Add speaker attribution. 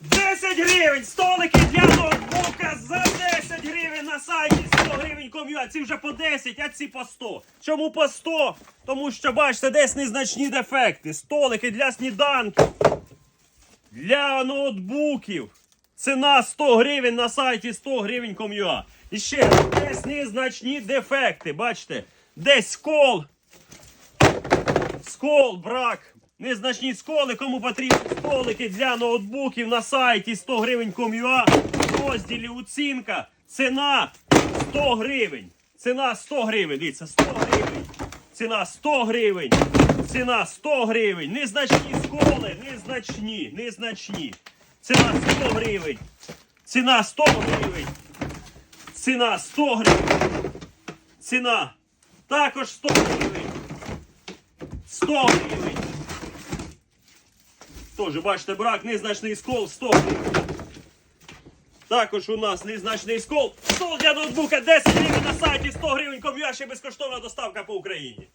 Speaker 1: 10 гривень! Столики для ноутбука за 10 гривень на сайті 100 гривень ком'ю. Ці вже по 10, а ці по 100. Чому по 100? Тому що, бачите, десь незначні дефекти. Столики для сніданків, для ноутбуків. Ціна 100 гривень на сайті 100 гривень ком'юа. І ще десь незначні дефекти. Бачите, десь скол, Скол, брак. Незначні сколи, кому потрібні столики для ноутбуків на сайті 100 гривень ком'юа. В розділі оцінка. Ціна 100 гривень. Ціна 100 гривень. Дивіться, 100 гривень. Ціна 100 гривень. Ціна 100 гривень. Незначні сколи. Незначні. Незначні. Ціна 100 гривень. Ціна 100 гривень. Ціна 100 гривень. Ціна також 100 гривень. 100 гривень. Тож, бачите, брак, незначний скол 100 гривень. Також у нас незначний скол. Стол для ноутбука 10 гривень на сайті 100 гривень ком'я ще безкоштовна доставка по Україні.